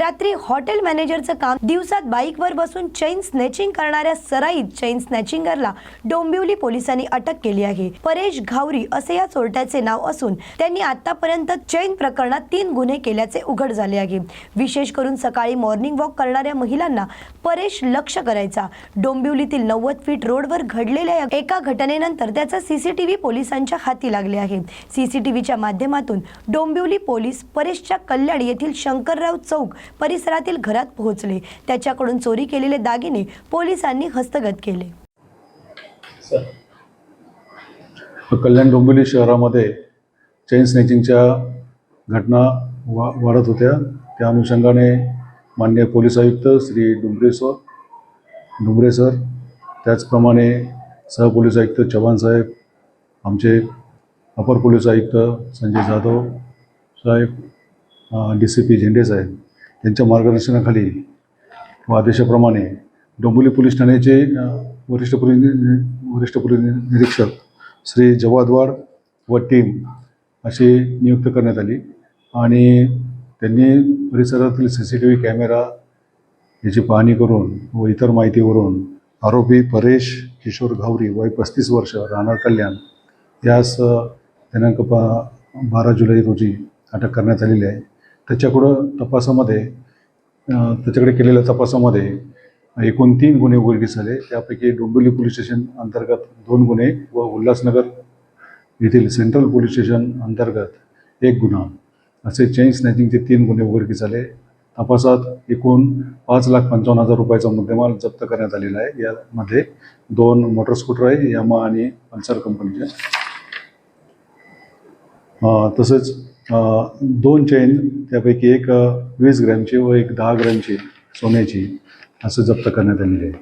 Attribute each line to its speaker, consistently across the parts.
Speaker 1: रात्री हॉटेल मॅनेजरचं काम दिवसात बाईकवर बसून चैन स्नॅचिंग करणाऱ्या सराईत चैन स्नॅचिंगरला डोंबिवली पोलिसांनी अटक केली आहे. परेश घावरी असे या चोरट्याचे नाव असून त्यांनी आतापर्यंत चैन प्रकरणात तीन गुन्हे केल्याचे उघड झाले आहे. विशेष करून सकाळी मॉर्निंग वॉक करणाऱ्या महिलांना परेश लक्ष करायचा. डोंबिवलीतील नव्वद फीट रोडवर घडलेल्या एका घटनेनंतर त्याचा सीसीटीव्ही पोलिसांच्या हाती लागले आहे. सीसीटीव्हीच्या माध्यमातून डोंबिवली पोलीस परेशच्या कल्याण येथील शंकरराव चौक परिसरातील घरात पोहोचले. त्याच्याकडून चोरी केलेले दागिने पोलिसांनी हस्तगत केले.
Speaker 2: कल्याण डोंबिवली शहरामध्ये चेन स्नेचिंगच्या घटना वा वाढत होत्या. त्या अनुषंगाने माननीय पोलीस आयुक्त श्री डुंबरे सर डुंबरे सर त्याचप्रमाणे सहपोलीस आयुक्त चव्हाण साहेब आमचे अपर पोलीस आयुक्त संजय जाधव साहेब डी सी पी झेंडे साहेब. त्यांच्या मार्गदर्शनाखाली व आदेशाप्रमाणे डोंबिवली पोलीस ठाण्याचे वरिष्ठ पोलीस नि- वरिष्ठ पोलीस निरीक्षक श्री जवादवाड व टीम अशी नियुक्त करण्यात आली. आणि त्यांनी परिसरातील C C T V camera याची पाहणी करून व इतर माहितीवरून आरोपी परेश किशोर घावरी वय पस्तीस वर्ष राहणार कल्याण यास दिनांक पा बारा जुलै रोजी अटक करण्यात आलेली आहे. त्याच्याकडं तपासामध्ये त्याच्याकडे केलेल्या तपासामध्ये एकूण तीन गुन्हे उघडकीस आले. त्यापैकी डोंबिवली पोलीस स्टेशन अंतर्गत दोन गुन्हे व उल्हासनगर येथील सेंट्रल पोलीस स्टेशन अंतर्गत एक गुन्हा. असे चेन स्नॅचिंगचे तीन गुन्हे उघडकीस आले. तपासात एकूण पाच लाख पंचावन्न हजार रुपयाचा मुद्देमाल जप्त करण्यात आलेला आहे. यामध्ये दोन मोटर स्कूटर आहे यामा आणि पल्सर कंपनीचे. तसेच दोन चेन त्यापैकी एक वीस ग्रॅमची व एक दहा ग्रॅमची सोन्याची असं जप्त करण्यात आलेली आहे.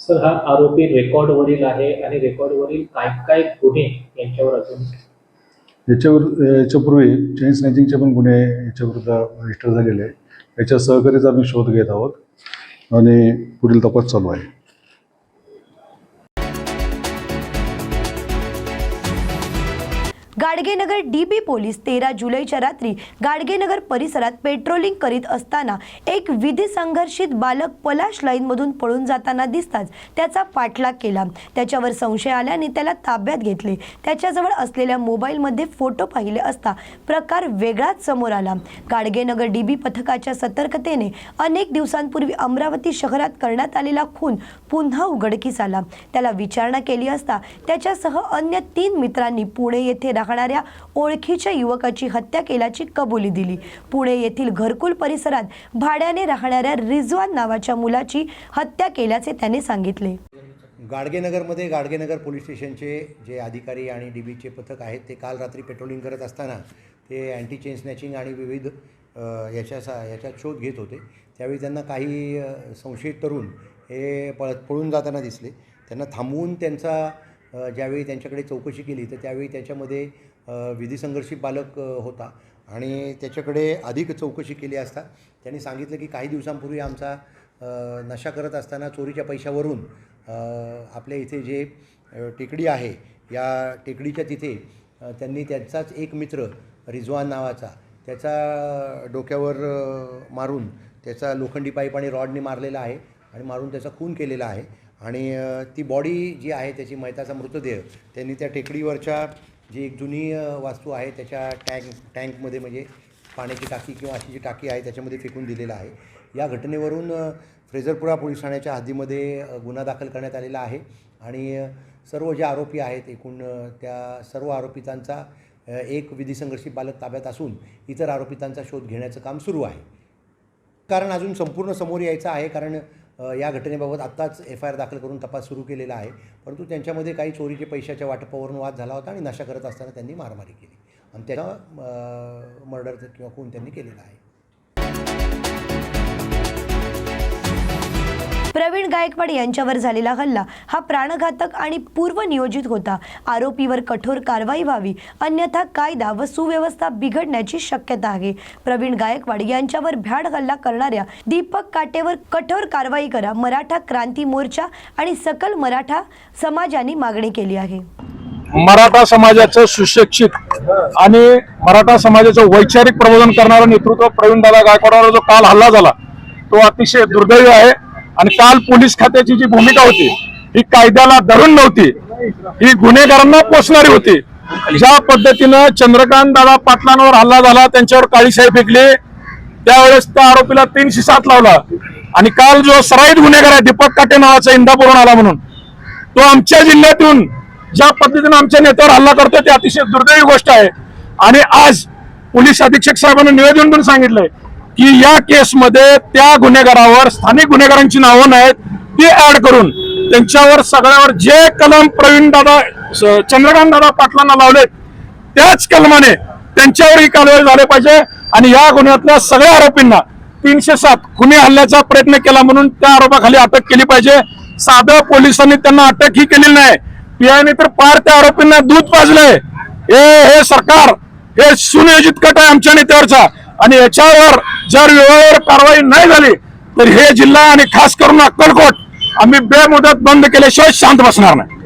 Speaker 3: सर हा आरोपी रेकॉर्डवरील आहे आणि रेकॉर्डवरील काय काय गुन्हे यांच्यावर अजून?
Speaker 2: याच्यावर याच्यापूर्वी चेन स्नॅचिंगचे पण गुन्हे याच्याविरुद्ध रजिस्टर झालेले आहे याच्या सहकार्याचा आम्ही शोध घेत आहोत आणि पुढील तपास चालू आहे.
Speaker 1: गाडगेनगर डी बी पोलीस तेरा जुलैच्या रात्री गाडगेनगर परिसरात पेट्रोलिंग करीत असताना एक विधी संघर्षित बालक पलाश लाईनमधून पळून जाताना दिसताच त्याचा पाठलाग केला. त्याच्यावर संशय आल्याने त्याला ताब्यात घेतले. त्याच्याजवळ असलेल्या मोबाईलमध्ये फोटो पाहिले असता प्रकार वेगळाच समोर आला. गाडगेनगर डी बी पथकाच्या सतर्कतेने अनेक दिवसांपूर्वी अमरावती शहरात करण्यात आलेला खून पुन्हा उघडकीस आला. त्याला विचारणा केली असता त्याच्यासह अन्य तीन मित्रांनी पुणे येथे राहणाऱ्या ओळखीच्या युवकाची हत्या केल्याची कबुली दिली. पुणे येथील घरकुल परिसरात भाड्याने राहणाऱ्या रिजवान नावाच्या मुलाची हत्या केल्याचे त्याने सांगितले.
Speaker 4: गाडगेनगरमध्ये गाडगेनगर पोलीस स्टेशनचे जे अधिकारी आणि डी बीचे पथक आहेत ते काल रात्री पेट्रोलिंग करत असताना ते अँटी चेन स्नॅचिंग आणि विविध याच्या सा याच्यात शोध घेत होते. त्यावेळी त्यांना काही संशयित तरुण हे पळ पळून जाताना दिसले. त्यांना थांबवून त्यांचा ज्यावेळी त्यांच्याकडे चौकशी केली तर त्यावेळी त्याच्यामध्ये विधी संघर्षित बालक होता. आणि त्याच्याकडे अधिक चौकशी केली असता. त्यांनी सांगितलं की काही दिवसांपूर्वी आमचा नशा करत असताना चोरीच्या पैशावरून आपल्या इथे जे टेकडी आहे या टेकडीच्या तिथे त्यांनी त्यांचाच एक मित्र रिजवान नावाचा त्याचा डोक्यावर मारून त्याचा लोखंडी पाईप आणि रॉडने मारलेला आहे आणि मारून त्याचा खून केलेला आहे. आणि ती बॉडी जी आहे त्याची मैताचा मृतदेह त्यांनी त्या टेकडीवरच्या जी एक जुनी वास्तू आहे त्याच्या टँक टँकमध्ये म्हणजे पाण्याची टाकी किंवा अशी जी टाकी आहे त्याच्यामध्ये फेकून दिलेला आहे. या घटनेवरून फ्रेझरपुरा पोलीस ठाण्याच्या हद्दीमध्ये गुन्हा दाखल करण्यात आलेला आहे आणि सर्व जे आरोपी आहेत एकूण त्या सर्व आरोपितांचा एक विधी बालक ताब्यात असून इतर आरोपितांचा शोध घेण्याचं काम सुरू आहे. कारण अजून संपूर्ण समोर यायचं आहे कारण या घटनेबाबत आत्ताच एफ आय आर दाखल करून तपास सुरू केलेला आहे. परंतु त्यांच्यामध्ये काही चोरीचे पैशाच्या वाटपावरून वाद झाला होता आणि नशा करत असताना त्यांनी मारामारी केली. आणि त्याचा मर्डर किंवा खून त्यांनी केलेला आहे.
Speaker 1: प्रवीण गायकवाड यांच्यावर झालेला हल्ला हा प्राणघातक आणि पूर्वनियोजित होता. आरोपीवर कठोर कारवाई व्हावी अन्यथा कायदा व सुव्यवस्था बिघडण्याची शक्यता आहे. प्रवीण गायकवाड यांच्यावर भ्याड हल्ला करणाऱ्या दीपक काटेवर कठोर कारवाई करा मराठा क्रांती मोर्चा आणि सकल मराठा समाजाने मागणी केली आहे.
Speaker 5: मराठा समाजाचं सुशिक्षित आणि मराठा समाजाचं वैचारिक प्रबोधन करणारं नेतृत्व प्रवीणदादा गायकवाडावर जो काल हल्ला झाला तो अतिशय दुर्दैवी आहे. आणि काल पोलीस खात्याची जी भूमिका होती ही कायद्याला धरून नव्हती. ही गुन्हेगारांना पोचणारी होती. ज्या पद्धतीनं चंद्रकांत दादा पाटलांवर हल्ला झाला त्यांच्यावर काळीशाही फेकली. त्यावेळेस त्या आरोपीला तीनशे सात लावला. आणि काल जो सराईत गुन्हेगार आहे दीपक काटे नावाचा इंदापूरून आला म्हणून तो आमच्या जिल्ह्यातून ज्या पद्धतीनं आमच्या नेत्यावर हल्ला करतो ती अतिशय दुर्दैवी गोष्ट आहे. आणि आज पोलीस अधीक्षक साहेबांनी निवेदन देऊन सांगितलंय की या केसमध्ये त्या गुन्हेगारावर स्थानिक गुन्हेगारांची नावं नाहीत ती ऍड करून त्यांच्यावर सगळ्यावर जे कलम प्रवीण दादा चंद्रकांत दादा पाटलांना लावले त्याच कलमाने त्यांच्यावर ही कारवाई झाली पाहिजे. आणि या गुन्ह्यातल्या सगळ्या आरोपींना तीनशे सात खुने हल्ल्याचा प्रयत्न केला म्हणून त्या आरोपाखाली अटक केली पाहिजे. साधं पोलिसांनी त्यांना अटक ही केलेली नाही. पीआयने तर पार त्या आरोपींना दूध पाजलंय. हे सरकार हे सुनियोजित कट आहे आमच्या नेत्यावरचा. आणि याच्यावर जर वेळेवर कारवाई नाही झाली तर हे जिल्हा आणि खास करून अक्कलकोट आम्ही बेमुदत बंद केल्याशिवाय शांत बसणार नाही.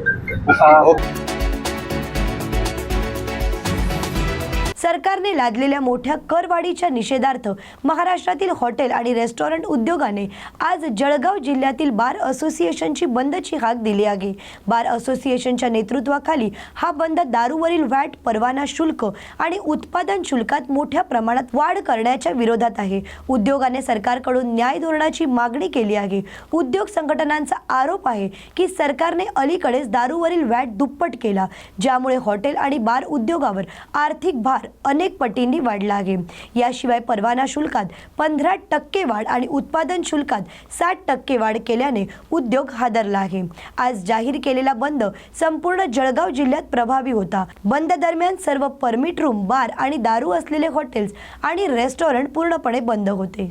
Speaker 1: सरकारने लादलेल्या मोठ्या करवाढीच्या निषेधार्थ महाराष्ट्रातील हॉटेल आणि रेस्टॉरंट उद्योगाने आज जळगाव जिल्ह्यातील बार असोसिएशनची बंदची हाक दिली आहे. बार असोसिएशनच्या नेतृत्वाखाली हा बंद दारूवरील व्हॅट परवाना शुल्क आणि उत्पादन शुल्कात मोठ्या प्रमाणात वाढ करण्याच्या विरोधात आहे. उद्योगाने सरकारकडून न्याय धोरणाची मागणी केली आहे. उद्योग संघटनांचा आरोप आहे की सरकारने अलीकडेच दारूवरील व्हॅट दुप्पट केला ज्यामुळे हॉटेल आणि बार उद्योगावर आर्थिक भार अनेक पटींनी वाढला आहे याशिवाय परवाना शुल्कात पंधरा टक्के वाढ आणि उत्पादन शुल्कात साठ टक्के वाढ केल्याने उद्योग हादरला आहे. आज जाहीर केलेला बंद संपूर्ण जळगाव जिल्ह्यात प्रभावी होता. बंद दरम्यान सर्व परमिट रूम बार आणि दारू असलेले हॉटेल्स आणि रेस्टॉरंट पूर्णपणे बंद होते.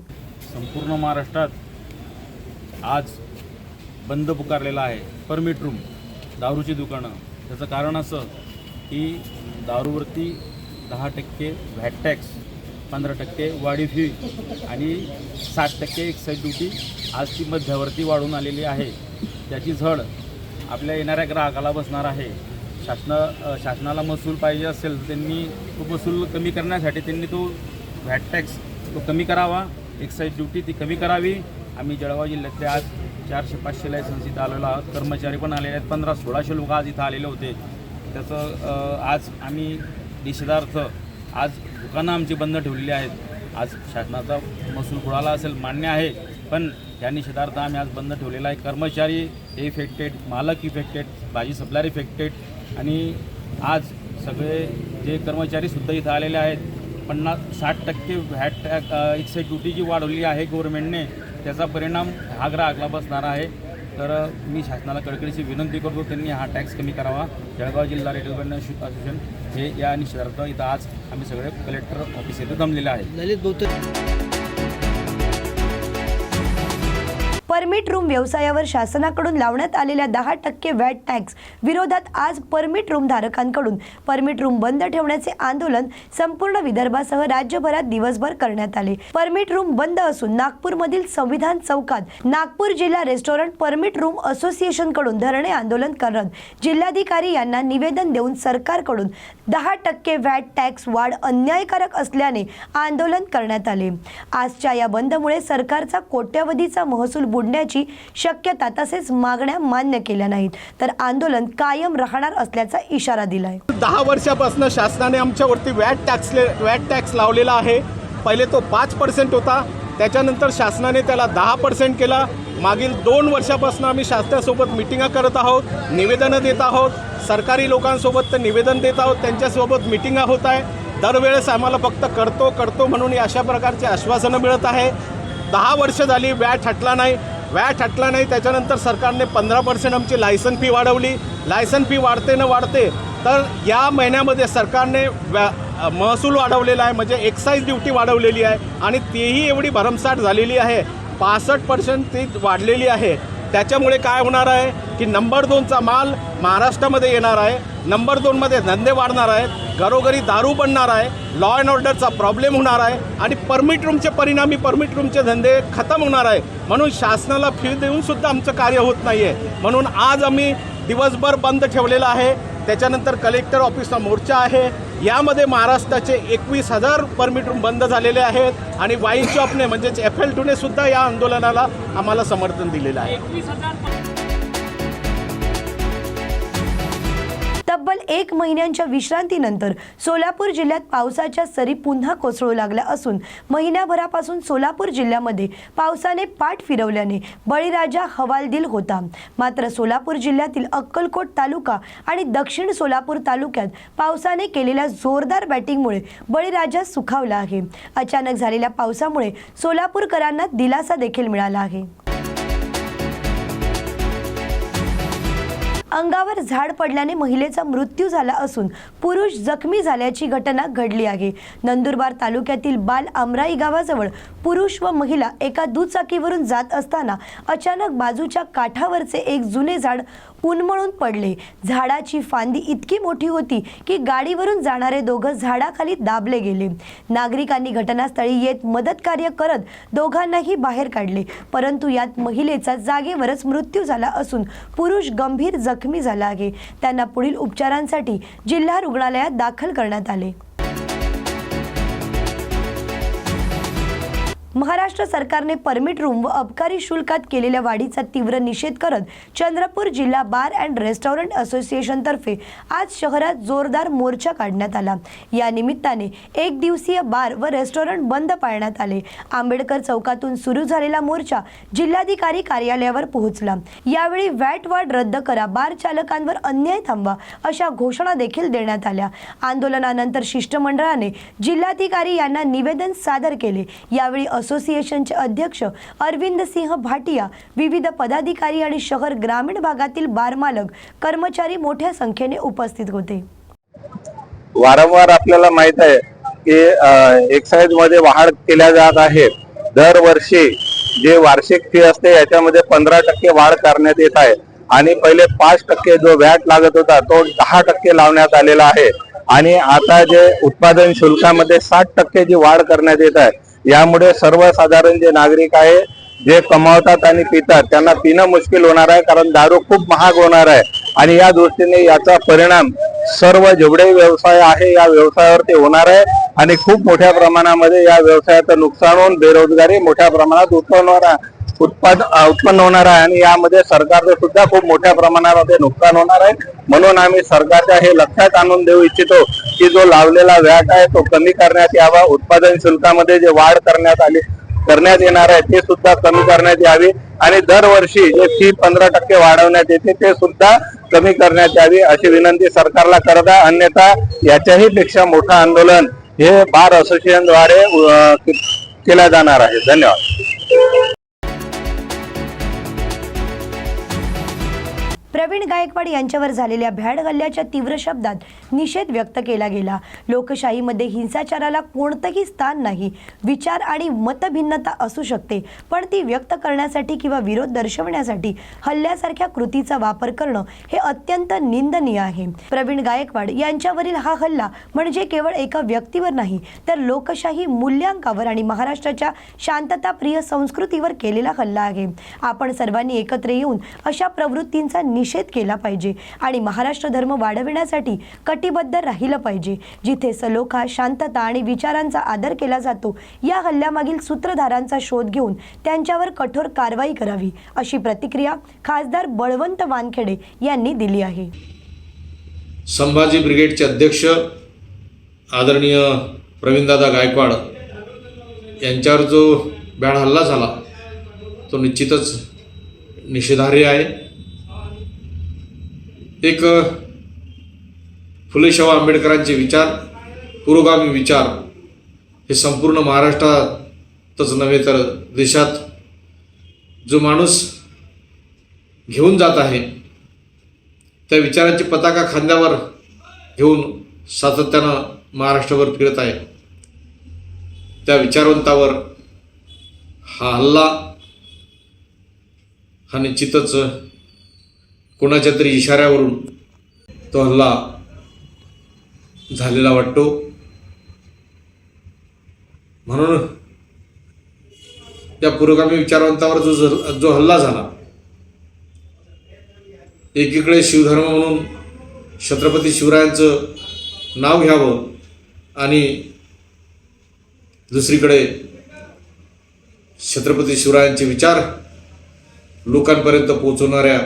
Speaker 6: संपूर्ण महाराष्ट्रात आज बंद पुकारलेला आहे. परमिट रूम दारूची दुकानं. त्याचं कारण असं की दारूवरती दहा टक्के व्हॅट टॅक्स पंधरा टक्के वाढीव फी आणि साठ टक्के एक्साईज ड्युटी आज ती मध्यावरती वाढून आलेली आहे. त्याची झड आपल्या येणाऱ्या ग्राहकाला बसणार आहे. शासन शासनाला महसूल पाहिजे असेल तर त्यांनी तो महसूल कमी करण्यासाठी त्यांनी तो व्हॅट टॅक्स तो कमी करावा एक्साईज ड्युटी ती कमी करावी. आम्ही जळगाव जिल्ह्यातले आज चारशे पाचशे लायसन्स इथं आलेलो आहोत. कर्मचारी पण आलेले आहेत. पंधरा सोळाशे लोक आज इथं आलेले होते. त्याचं आज आम्ही निषेधार्थ आज दुकानं आमची बंद ठेवलेली आहेत. आज शासनाचा महसूल बुडाला असेल मान्य आहे. पण या निषेधार्थ आम्ही आज बंद ठेवलेला आहे. कर्मचारी इफेक्टेड मालक इफेक्टेड भाजी सप्लायर इफेक्टेड आणि आज सगळे जे कर्मचारीसुद्धा इथं आलेले आहेत. पन्नास साठ टक्के व्हॅट टॅक एक्साईज ड्युटी जी वाढवली आहे गव्हर्नमेंटने त्याचा परिणाम हा ग्राहकला बसणार आहे. तर मी शासनाला कडकडीची विनंती करतो त्यांनी हा टॅक्स कमी करावा. जळगाव जिल्हा रेटेल असोसिएशन हे या निषेधार्थ इथं आज आम्ही सगळे कलेक्टर ऑफिस येथे जमलेले आहे.
Speaker 1: परमिट रूम व्यवसायावर शासनाकडून लावण्यात आलेल्या दहा टक्के व्हॅट टॅक्स विरोधात आज परमिट रूम धारकांकडून. परमिट रूम बंद ठेवण्याचे आंदोलन संपूर्ण विदर्भासह राज्यभरात दिवसभर करण्यात आले. परमिट रूम बंद असून नागपूरमधील संविधान चौकात नागपूर जिल्हा रेस्टॉरंट परमिट रूम असोसिएशनकडून धरणे आंदोलन करत जिल्हाधिकारी यांना निवेदन देऊन सरकारकडून दहा टक्के व्हॅट टॅक्स वाढ अन्यायकारक असल्याने आंदोलन करण्यात आले. आजच्या या बंदमुळे सरकारचा कोट्यवधीचा महसूल बुडण्याची शक्यता तसेच मागण्या मान्य केल्या नाहीत. तर आंदोलन कायम राहणार असल्याचा इशारा दिलाय.
Speaker 7: दहा वर्षापासून शासनाने आमच्यावरती वॅट टॅक्स वॅट टॅक्स लावलेला आहे. पहिले तो पाच पर्सेंट होता. त्याच्यानंतर शासनाने त्याला दहा पर्सेंट केला. मागील दोन वर्षापासून आम्ही शासनासोबत मिटिंगा करत आहोत निवेदनं देत आहोत. सरकारी लोकांसोबत तर निवेदन देत आहोत. त्यांच्यासोबत मिटिंगा होत आहे. दरवेळेस आम्हाला फक्त करतो करतो म्हणून अशा प्रकारचे आश्वासनं मिळत आहे. दहा वर्ष झाली वॅट हटला नाही. वॅट हटला नाही त्याच्यानंतर सरकारने पंधरा पर्सेंट आमची लायसन फी वाढवली. लायसन फी वाढते न वाढते तर या महिन्यामध्ये सरकारने व्या महसूल वाढवलेला आहे म्हणजे एक्साईज ड्युटी वाढवलेली आहे आणि तीही एवढी भरमसाठ झालेली आहे. पासष्ट पर्सेंट ती वाढलेली आहे. त्याच्यामुळे काय होणार आहे? की नंबर दोनचा माल महाराष्ट्रामध्ये येणार आहे. नंबर दोनमध्ये धंदे वाढणार आहेत. घरोघरी दारू बनणार आहे. लॉ अँड ऑर्डरचा प्रॉब्लेम होणार आहे. आणि परमिट रूमचे परिणामी परमिट रूमचे धंदे खतम होणार आहे. म्हणून शासनाला फी देऊनसुद्धा आमचं कार्य होत नाही आहे म्हणून आज आम्ही दिवसभर बंद ठेवलेला आहे. त्याच्यानंतर कलेक्टर ऑफिसचा मोर्चा आहे. यामध्ये महाराष्ट्राचे एकवीस हजार परमिट रूम बंद झालेले आहेत. आणि वाईन शॉपने म्हणजेच एफ एल टूने सुद्धा या आंदोलनाला आम्हाला समर्थन दिलेलं आहे.
Speaker 1: तब्बल एक महिन्यांच्या विश्रांतीनंतर सोलापूर जिल्ह्यात पावसाच्या सरी पुन्हा कोसळू लागल्या असून महिन्याभरापासून सोलापूर जिल्ह्यामध्ये पावसाने पाठ फिरवल्याने बळीराजा हवालदिल होता. मात्र सोलापूर जिल्ह्यातील अक्कलकोट तालुका आणि दक्षिण सोलापूर तालुक्यात पावसाने केलेल्या जोरदार बॅटिंगमुळे बळीराजा सुखावला आहे. अचानक झालेल्या पावसामुळे सोलापूरकरांना दिलासा देखील मिळाला आहे. अंगावर झाड पडल्याने महिलेचा मृत्यू झाला असून पुरुष जखमी झाल्याची घटना घडली आहे. नंदुरबार तालुक्यातील बाल आमराई गावाजवळ पुरुष व महिला एका दुचाकीवरून जात असताना अचानक बाजूच्या काठावरचे एक जुने झाड उन्मळून पडले. झाडाची फांदी इतकी मोठी होती की गाडीवरून जाणारे दोघं झाडाखाली दाबले गेले. नागरिकांनी घटनास्थळी येत मदत कार्य करत दोघांनाही बाहेर काढले. परंतु यात महिलेचा जागेवरच मृत्यू झाला असून पुरुष गंभीर जखमी झाला आहे. त्यांना पुढील उपचारांसाठी जिल्हा रुग्णालयात दाखल करण्यात आले. महाराष्ट्र सरकारने परमिट रूम व अबकारी शुल्कात केलेल्या वाढीचा तीव्र निषेध करत चंद्रपूर जिल्हा बार अँड रेस्टॉरंट असोसिएशनतर्फे आज शहरात जोरदार मोर्चा काढण्यात आला. या निमित्ताने एक दिवसीय बार व रेस्टॉरंट बंद पाळण्यात आले. आंबेडकर चौकातून सुरू झालेला मोर्चा जिल्हाधिकारी कार्यालयावर पोहोचला. यावेळी वॅट वाढ रद्द करा बार चालकांवर अन्याय थांबवा अशा घोषणा देखील देण्यात आल्या. आंदोलनानंतर शिष्टमंडळाने जिल्हाधिकारी यांना निवेदन सादर केले. यावेळी असोसिएशनचे अध्यक्ष अरविंद सिंह भाटिया विविध पदाधिकारी आणि शहर ग्रामीण भागातील बारमालक कर्मचारी मोठ्या संख्येने उपस्थित होते.
Speaker 8: वारंवार आपल्याला माहीत आहे की एक्साईजमध्ये वाढ केल्या जात आहे. दरवर्षी जे वार्षिक फी असते याच्यामध्ये पंधरा टक्के वाढ करण्यात येत आहे. आणि पहिले पाच टक्के जो व्हॅट लागत होता तो दहा टक्के लावण्यात आलेला आहे. आणि आता जे उत्पादन शुल्कामध्ये साठ टक्के जी वाढ करण्यात येत आहे यामुळे सर्वसाधारण जे नागरिक आहे जे कमावतात आणि पितात त्यांना पिणं मुश्किल होणार आहे कारण दारू खूप महाग होणार आहे. आणि या दृष्टीने याचा परिणाम सर्व जेवढे व्यवसाय आहे या व्यवसायावरती होणार आहे. आणि खूप मोठ्या प्रमाणामध्ये या व्यवसायाचं नुकसान होऊन बेरोजगारी मोठ्या प्रमाणात उत्पन्न होणार उत्पादन उत्पन्न होणार आहे आणि यामध्ये सरकारचं सुद्धा खूप मोठ्या प्रमाणामध्ये नुकसान होणार आहे. म्हणून आम्ही सरकारच्या हे लक्षात आणून देऊ इच्छितो की जो लावलेला व्याट आहे तो कमी करण्यात यावा. उत्पादन शुल्कामध्ये जे वाढ करण्यात आली करण्यात येणार आहे ते सुद्धा कमी करण्यात यावी. आणि दरवर्षी जे फी पंधरा टक्के वाढवण्यात येते ते सुद्धा कमी करण्यात यावी अशी विनंती सरकारला करत आहे. अन्यथा याच्याही पेक्षा मोठं आंदोलन हे बार असोसिएशनद्वारे केल्या जाणार आहे. धन्यवाद.
Speaker 1: प्रवीण गायकवाड यांच्यावर झालेल्या भ्याड हल्ल्याच्या तीव्र शब्दात निषेध व्यक्त केला गेला. लोकशाहीमध्ये हिंसाचाराला कोणतंही स्थान नाही. विचार आणि मतभिन्नता असू शकते पण ती व्यक्त करण्यासाठी किंवा विरोध दर्शवण्यासाठी हल्ल्यासारख्या कृतीचा वापर करणं हे अत्यंत निंदनीय आहे. प्रवीण गायकवाड यांच्यावरील हा हल्ला म्हणजे केवळ एका व्यक्तीवर नाही तर लोकशाही मूल्यांकावर आणि महाराष्ट्राच्या शांतताप्रिय संस्कृतीवर केलेला हल्ला आहे. आपण सर्वांनी एकत्र येऊन अशा प्रवृत्तींचा निषेध निषेध केला पाहिजे आणि महाराष्ट्र धर्म वाढविण्यासाठी कटिबद्ध राहिलं पाहिजे. जिथे सलोखा शांतता आणि विचारांचा आदर केला जातो या हल्ल्यामागील सूत्रधारांचा शोध घेऊन त्यांच्यावर कठोर कारवाई करावी अशी प्रतिक्रिया खासदार बळवंत वानखेडे यांनी दिली आहे.
Speaker 9: संभाजी ब्रिगेडचे अध्यक्ष आदरणीय प्रवीणदादा गायकवाड यांच्यावर जो बॅड हल्ला झाला तो निश्चितच निषेधार्ह आहे. एक फुलेशाह आंबेडकरांचे विचार पुरोगामी विचार हे संपूर्ण महाराष्ट्रातच नव्हे तर देशात जो माणूस घेऊन जात आहे त्या विचारांची पताका खांद्यावर घेऊन सातत्यानं महाराष्ट्रभर फिरत आहे. त्या विचारवंतावर हा हल्ला हा निश्चितच कोणाच्या तरी इशाऱ्यावरून तो हल्ला झालेला वाटतो. म्हणून त्या पुरोगामी विचारवंतावर जो जो हल्ला झाला एकीकडे शिवधर्म म्हणून छत्रपती शिवरायांचं नाव घ्यावं आणि दुसरीकडे छत्रपती शिवरायांचे विचार लोकांपर्यंत पोहोचवणाऱ्या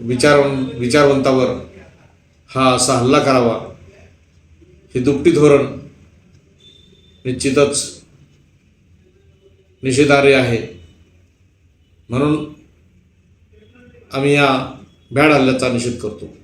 Speaker 9: विचार विचारवंतावर हा असा हल्ला करावा. हे दुपटी धोरण निश्चितच निषेधार्य आहे. म्हणून आम्ही या भ्याड हल्ल्याचा निषेध करतो.